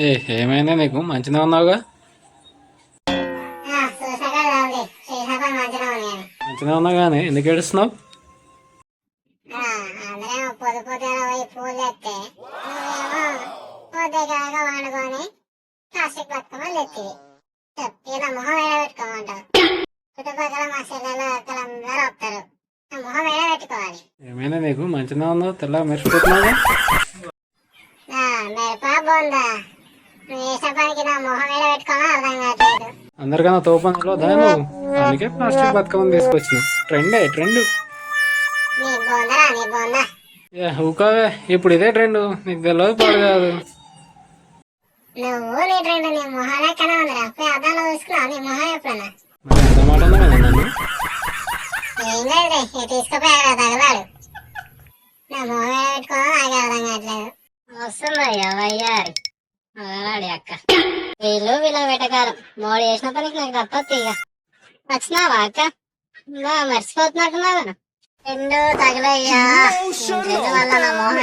ఏ ఏమైందా నీకు? మంచిగా ఉన్నావుగా? మంచిగా ఉన్నావు కానీ ఎందుకు ఏడుస్తున్నావు? మొహం చుట్టుపక్కల మా చెల్లెలు వస్తారు మొహం ఏమైనా నీకు? మంచిగా ఉన్నావు? తెల్ల మెరిసిపోతున్నావు అందరికన్నా తోపందులో దాను. అందుకే ప్లాస్టిక్ బతుకమ్మని తీసుకొచ్చిన. ట్రెండే ట్రెండ్. ఊకావే. ఇప్పుడు ఇదే ట్రెండ్. నీకు తెలియదు పాడు కాదు. నువ్వు నీ రెండు నీ మొహం లెక్కనే ఉందిరా పోయి అద్దంలో చూసుకున్నావు నీ మొహం ఎప్పుడన్నా? మరి ఎంత మాట అన్నావు నన్ను ఏం లేదులే ఇక తీసుకుపోయాడు తగలాడు నా మొహం నాకు అర్థం కావట్లేదు. వస్తుందయ్యా వయ్యారు మగనాడి అక్క. వీళ్ళు వీళ్ళ వెటకారం. మోడీ చేసిన పనికి నాకు తప్పదు ఇక. వచ్చినావా అక్క? మర్చిపోతున్నట్టున్నావు రెండు తగిలయ్యా. వల్ల నా మొహం